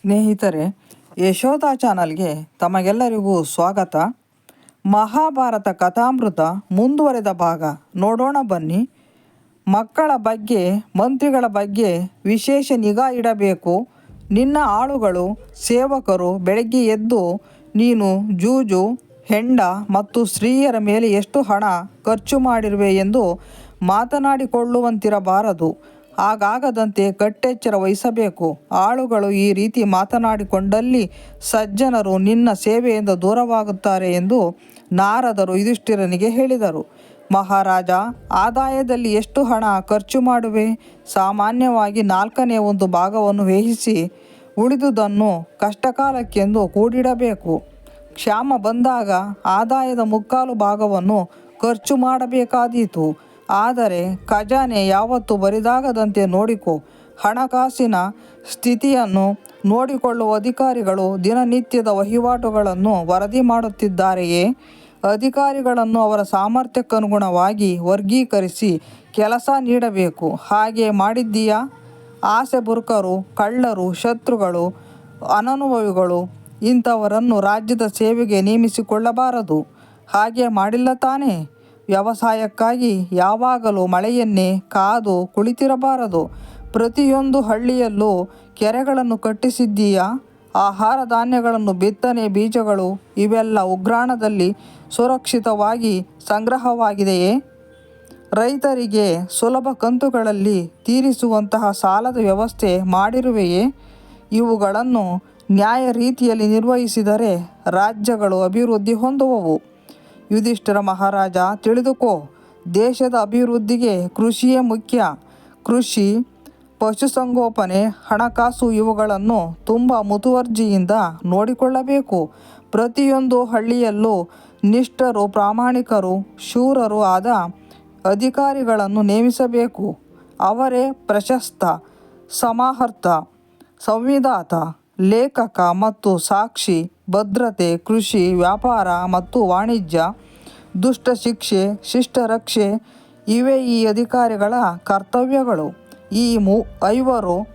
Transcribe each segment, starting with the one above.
ಸ್ನೇಹಿತರೆ, ಯಶೋಧ ಚಾನಲ್ಗೆ ತಮಗೆಲ್ಲರಿಗೂ ಸ್ವಾಗತ. ಮಹಾಭಾರತ ಕಥಾಮೃತ ಮುಂದುವರೆದ ಭಾಗ. ನೋಡೋಣ ಬನ್ನಿ. ಮಕ್ಕಳ ಬಗ್ಗೆ, ಮಂತ್ರಿಗಳ ಬಗ್ಗೆ ವಿಶೇಷ ನಿಗಾ ಇಡಬೇಕು. ನಿನ್ನ ಆಳುಗಳು, ಸೇವಕರು ಬೆಳಗ್ಗೆ ಎದ್ದು ನೀನು ಜೂಜು, ಹೆಂಡ ಮತ್ತು ಸ್ತ್ರೀಯರ ಮೇಲೆ ಎಷ್ಟು ಹಣ ಖರ್ಚು ಮಾಡಿರುವೆ ಎಂದು ಮಾತನಾಡಿಕೊಳ್ಳುವಂತಿರಬಾರದು. ಹಾಗಾಗದಂತೆ ಕಟ್ಟೆಚ್ಚರ ವಹಿಸಬೇಕು. ಆಳುಗಳು ಈ ರೀತಿ ಮಾತನಾಡಿಕೊಂಡಲ್ಲಿ ಸಜ್ಜನರು ನಿನ್ನ ಸೇವೆಯಿಂದ ದೂರವಾಗುತ್ತಾರೆ ಎಂದು ನಾರದರು ಯುಧಿಷ್ಠಿರನಿಗೆ ಹೇಳಿದರು. ಮಹಾರಾಜ, ಆದಾಯದಲ್ಲಿ ಎಷ್ಟು ಹಣ ಖರ್ಚು ಮಾಡುವೆ? ಸಾಮಾನ್ಯವಾಗಿ ನಾಲ್ಕನೇ ಒಂದು ಭಾಗವನ್ನು ವೇಹಿಸಿ ಉಳಿದುದನ್ನು ಕಷ್ಟಕಾಲಕ್ಕೆಂದು ಕೂಡಿಡಬೇಕು. ಕ್ಷಾಮ ಬಂದಾಗ ಆದಾಯದ ಮುಕ್ಕಾಲು ಭಾಗವನ್ನು ಖರ್ಚು ಮಾಡಬೇಕಾದೀತು. ಆದರೆ ಖಜಾನೆ ಯಾವತ್ತೂ ಬರಿದಾಗದಂತೆ ನೋಡಿಕೊ. ಹಣಕಾಸಿನ ಸ್ಥಿತಿಯನ್ನು ನೋಡಿಕೊಳ್ಳುವ ಅಧಿಕಾರಿಗಳು ದಿನನಿತ್ಯದ ವಹಿವಾಟುಗಳನ್ನು ವರದಿ ಮಾಡುತ್ತಿದ್ದಾರೆಯೇ? ಅಧಿಕಾರಿಗಳನ್ನು ಅವರ ಸಾಮರ್ಥ್ಯಕ್ಕನುಗುಣವಾಗಿ ವರ್ಗೀಕರಿಸಿ ಕೆಲಸ ನೀಡಬೇಕು. ಹಾಗೆ ಮಾಡಿದ್ದೀಯಾ? ಆಸೆ ಬುರುಕರು, ಕಳ್ಳರು, ಶತ್ರುಗಳು, ಅನನುಭವಿಗಳು ಇಂಥವರನ್ನು ರಾಜ್ಯದ ಸೇವೆಗೆ ನೇಮಿಸಿಕೊಳ್ಳಬಾರದು. ಹಾಗೆ ಮಾಡಿಲ್ಲ ತಾನೇ? ವ್ಯವಸಾಯಕ್ಕಾಗಿ ಯಾವಾಗಲೂ ಮಳೆಯನ್ನೇ ಕಾದು ಕುಳಿತಿರಬಾರದು. ಪ್ರತಿಯೊಂದು ಹಳ್ಳಿಯಲ್ಲೂ ಕೆರೆಗಳನ್ನು ಕಟ್ಟಿಸಿದ್ದೀಯಾ? ಆಹಾರ ಧಾನ್ಯಗಳನ್ನು ಬಿತ್ತನೆ ಬೀಜಗಳು ಇವೆಲ್ಲ ಉಗ್ರಾಣದಲ್ಲಿ ಸುರಕ್ಷಿತವಾಗಿ ಸಂಗ್ರಹವಾಗಿದೆಯೇ? ರೈತರಿಗೆ ಸುಲಭ ಕಂತುಗಳಲ್ಲಿ ತೀರಿಸುವಂತಹ ಸಾಲದ ವ್ಯವಸ್ಥೆ ಮಾಡಿರುವೆಯೇ? ಇವುಗಳನ್ನು ನ್ಯಾಯ ರೀತಿಯಲ್ಲಿ ನಿರ್ವಹಿಸಿದರೆ ರಾಜ್ಯಗಳು ಅಭಿವೃದ್ಧಿ ಹೊಂದುವವು. ಯುಧಿಷ್ಠಿರ ಮಹಾರಾಜ, ತಿಳಿದುಕೋ. ದೇಶದ ಅಭಿವೃದ್ಧಿಗೆ ಕೃಷಿಯೇ ಮುಖ್ಯ. ಕೃಷಿ, ಪಶುಸಂಗೋಪನೆ, ಹಣಕಾಸು ಇವುಗಳನ್ನು ತುಂಬ ಮುತುವರ್ಜಿಯಿಂದ ನೋಡಿಕೊಳ್ಳಬೇಕು. ಪ್ರತಿಯೊಂದು ಹಳ್ಳಿಯಲ್ಲೂ ನಿಷ್ಠರು, ಪ್ರಾಮಾಣಿಕರು, ಶೂರರು ಆದ ಅಧಿಕಾರಿಗಳನ್ನು ನೇಮಿಸಬೇಕು. ಅವರೇ ಪ್ರಶಸ್ತ, ಸಮಾಹರ್ತ, ಸಂವಿಧಾತ, ಲೇಖಕ ಮತ್ತು ಸಾಕ್ಷಿ, ಭದ್ರತೆ, ಕೃಷಿ, ವ್ಯಾಪಾರ ಮತ್ತು ವಾಣಿಜ್ಯ ದುಷ್ಟ ಶಿಕ್ಷೆ, ಶಿಷ್ಟ ರಕ್ಷೆ, ಇವೇ ಈ ಅಧಿಕಾರಿಗಳ ಕರ್ತವ್ಯಗಳು. ಈ ಮೂ, ಐವರು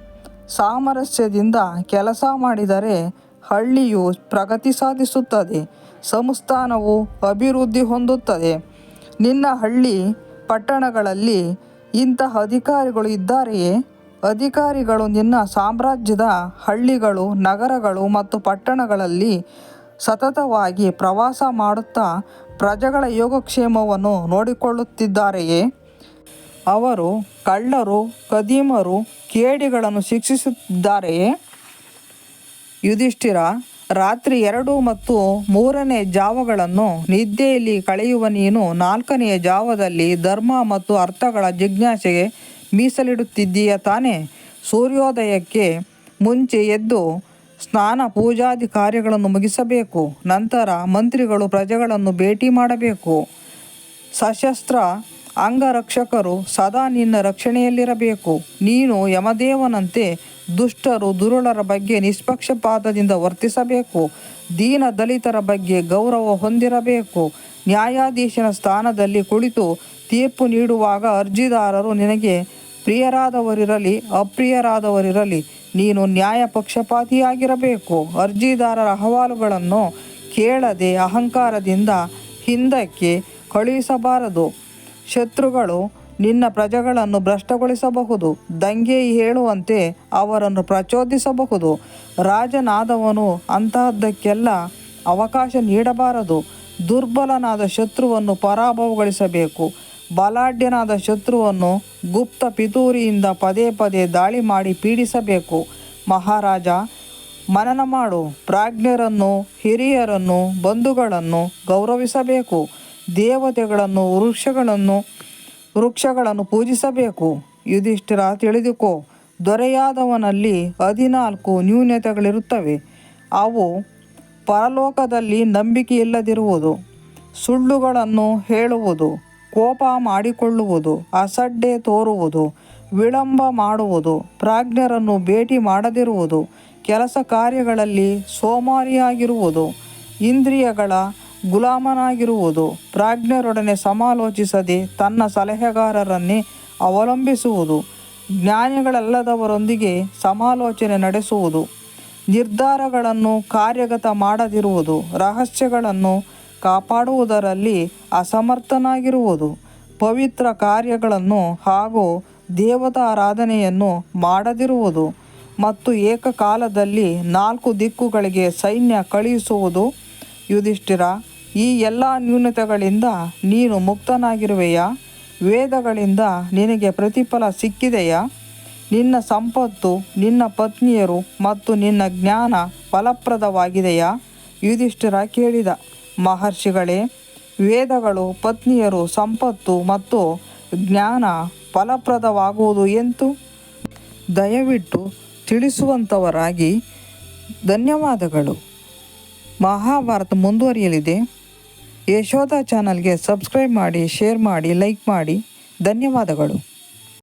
ಸಾಮರಸ್ಯದಿಂದ ಕೆಲಸ ಮಾಡಿದರೆ ಹಳ್ಳಿಯು ಪ್ರಗತಿ ಸಾಧಿಸುತ್ತದೆ, ಸಂಸ್ಥಾನವು ಅಭಿವೃದ್ಧಿ ಹೊಂದುತ್ತದೆ. ನಿನ್ನ ಹಳ್ಳಿ ಪಟ್ಟಣಗಳಲ್ಲಿ ಇಂತಹ ಅಧಿಕಾರಿಗಳು ಇದ್ದಾರೆಯೇ? ಅಧಿಕಾರಿಗಳು ನಿನ್ನ ಸಾಮ್ರಾಜ್ಯದ ಹಳ್ಳಿಗಳು, ನಗರಗಳು ಮತ್ತು ಪಟ್ಟಣಗಳಲ್ಲಿ ಸತತವಾಗಿ ಪ್ರವಾಸ ಮಾಡುತ್ತಾ ಪ್ರಜೆಗಳ ಯೋಗಕ್ಷೇಮವನ್ನು ನೋಡಿಕೊಳ್ಳುತ್ತಿದ್ದಾರೆಯೇ? ಅವರು ಕಳ್ಳರು, ಕದೀಮರು, ಕೇಡಿಗಳನ್ನು ಶಿಕ್ಷಿಸುತ್ತಿದ್ದಾರೆಯೇ? ಯುಧಿಷ್ಠಿರ, ರಾತ್ರಿ ಎರಡು ಮತ್ತು ಮೂರನೇ ಜಾವಗಳನ್ನು ನಿದ್ದೆಯಲ್ಲಿ ಕಳೆಯುವ ನೀನು ನಾಲ್ಕನೆಯ ಜಾವದಲ್ಲಿ ಧರ್ಮ ಮತ್ತು ಅರ್ಥಗಳ ಜಿಜ್ಞಾಸೆಗೆ ಮೀಸಲಿಡುತ್ತಿದ್ದೀಯ ತಾನೇ? ಸೂರ್ಯೋದಯಕ್ಕೆ ಮುಂಚೆ ಎದ್ದು ಸ್ನಾನ, ಪೂಜಾದಿ ಕಾರ್ಯಗಳನ್ನು ಮುಗಿಸಬೇಕು. ನಂತರ ಮಂತ್ರಿಗಳು ಪ್ರಜೆಗಳನ್ನು ಭೇಟಿ ಮಾಡಬೇಕು. ಸಶಸ್ತ್ರ ಅಂಗರಕ್ಷಕರು ಸದಾ ನಿನ್ನ ರಕ್ಷಣೆಯಲ್ಲಿರಬೇಕು. ನೀನು ಯಮದೇವನಂತೆ ದುಷ್ಟರು ದುರುಳರ ಬಗ್ಗೆ ನಿಷ್ಪಕ್ಷಪಾತದಿಂದ ವರ್ತಿಸಬೇಕು. ದೀನ ದಲಿತರ ಬಗ್ಗೆ ಗೌರವ ಹೊಂದಿರಬೇಕು. ನ್ಯಾಯಾಧೀಶನ ಸ್ಥಾನದಲ್ಲಿ ಕುಳಿತು ತೀರ್ಪು ನೀಡುವಾಗ ಅರ್ಜಿದಾರರು ನಿನಗೆ ಪ್ರಿಯರಾದವರಿರಲಿ, ಅಪ್ರಿಯರಾದವರಿರಲಿ, ನೀನು ನ್ಯಾಯ ಪಕ್ಷಪಾತಿಯಾಗಿರಬೇಕು. ಅರ್ಜಿದಾರರ ಅಹವಾಲುಗಳನ್ನು ಕೇಳದೆ ಅಹಂಕಾರದಿಂದ ಹಿಂದಕ್ಕೆ ಕಳುಹಿಸಬಾರದು. ಶತ್ರುಗಳು ನಿನ್ನ ಪ್ರಜೆಗಳನ್ನು ಭ್ರಷ್ಟಗೊಳಿಸಬಹುದು. ದಂಗೆ ಹೇಳುವಂತೆ ಅವರನ್ನು ಪ್ರಚೋದಿಸಬಹುದು. ರಾಜನಾದವನು ಅಂತಹದ್ದಕ್ಕೆಲ್ಲ ಅವಕಾಶ ನೀಡಬಾರದು. ದುರ್ಬಲನಾದ ಶತ್ರುವನ್ನು ಪರಾಭವಗೊಳಿಸಬೇಕು. ಬಲಾಢ್ಯನಾದ ಶತ್ರುವನ್ನು ಗುಪ್ತ ಪಿತೂರಿಯಿಂದ ಪದೇ ಪದೇ ದಾಳಿ ಮಾಡಿ ಪೀಡಿಸಬೇಕು. ಮಹಾರಾಜ, ಮನನ ಮಾಡು. ಪ್ರಾಜ್ಞರನ್ನು, ಹಿರಿಯರನ್ನು, ಬಂಧುಗಳನ್ನು ಗೌರವಿಸಬೇಕು. ದೇವತೆಗಳನ್ನು, ವೃಕ್ಷಗಳನ್ನು ವೃಕ್ಷಗಳನ್ನು ಪೂಜಿಸಬೇಕು. ಯುಧಿಷ್ಠಿರ, ತಿಳಿದುಕೋ. ದೊರೆಯಾದವನಲ್ಲಿ ಹದಿನಾಲ್ಕು ನ್ಯೂನತೆಗಳಿರುತ್ತವೆ. ಅವು ಪರಲೋಕದಲ್ಲಿ ನಂಬಿಕೆ ಇಲ್ಲದಿರುವುದು ಸುಳ್ಳುಗಳನ್ನು ಹೇಳುವುದು. ಕೋಪ ಮಾಡಿಕೊಳ್ಳುವುದು, ಅಸಡ್ಡೆ ತೋರುವುದು, ವಿಳಂಬ ಮಾಡುವುದು, ಪ್ರಾಜ್ಞರನ್ನು ಭೇಟಿ ಮಾಡದಿರುವುದು, ಕೆಲಸ ಕಾರ್ಯಗಳಲ್ಲಿ ಸೋಮಾರಿಯಾಗಿರುವುದು, ಇಂದ್ರಿಯಗಳ ಗುಲಾಮನಾಗಿರುವುದು, ಪ್ರಾಜ್ಞರೊಡನೆ ಸಮಾಲೋಚಿಸದೆ ತನ್ನ ಸಲಹೆಗಾರರನ್ನೇ ಅವಲಂಬಿಸುವುದು, ಜ್ಞಾನಿಗಳಲ್ಲದವರೊಂದಿಗೆ ಸಮಾಲೋಚನೆ ನಡೆಸುವುದು, ನಿರ್ಧಾರಗಳನ್ನು ಕಾರ್ಯಗತ ಮಾಡದಿರುವುದು, ರಹಸ್ಯಗಳನ್ನು ಕಾಪಾಡುವುದರಲ್ಲಿ ಅಸಮರ್ಥನಾಗಿರುವುದು. ಪವಿತ್ರ ಕಾರ್ಯಗಳನ್ನು ಹಾಗೂ ದೇವತಾರಾಧನೆಯನ್ನು ಮಾಡದಿರುವುದು ಮತ್ತು ಏಕಕಾಲದಲ್ಲಿ ನಾಲ್ಕು ದಿಕ್ಕುಗಳಿಗೆ ಸೈನ್ಯ ಕಳುಹಿಸುವುದು. ಯುಧಿಷ್ಠಿರ, ಈ ಎಲ್ಲ ನ್ಯೂನತೆಗಳಿಂದ ನೀನು ಮುಕ್ತನಾಗಿರುವೆಯಾ? ವೇದಗಳಿಂದ ನಿನಗೆ ಪ್ರತಿಫಲ ಸಿಕ್ಕಿದೆಯಾ? ನಿನ್ನ ಸಂಪತ್ತು, ನಿನ್ನ ಪತ್ನಿಯರು ಮತ್ತು ನಿನ್ನ ಜ್ಞಾನ ಫಲಪ್ರದವಾಗಿದೆಯಾ? ಯುಧಿಷ್ಠಿರ ಕೇಳಿದ. ಮಹರ್ಷಿಗಳೇ, ವೇದಗಳು, ಪತ್ನಿಯರು ಸಂಪತ್ತು ಮತ್ತು ಜ್ಞಾನ ಫಲಪ್ರದವಾಗುವುದು ಎಂತು? ದಯವಿಟ್ಟು ತಿಳಿಸುವಂಥವರಾಗಿ ಧನ್ಯವಾದಗಳು. ಮಹಾಭಾರತ ಮುಂದುವರಿಯಲಿದೆ. ಯಶೋಧ ಚಾನಲ್ಗೆ ಸಬ್ಸ್ಕ್ರೈಬ್ ಮಾಡಿ, ಶೇರ್ ಮಾಡಿ, ಲೈಕ್ ಮಾಡಿ. ಧನ್ಯವಾದಗಳು.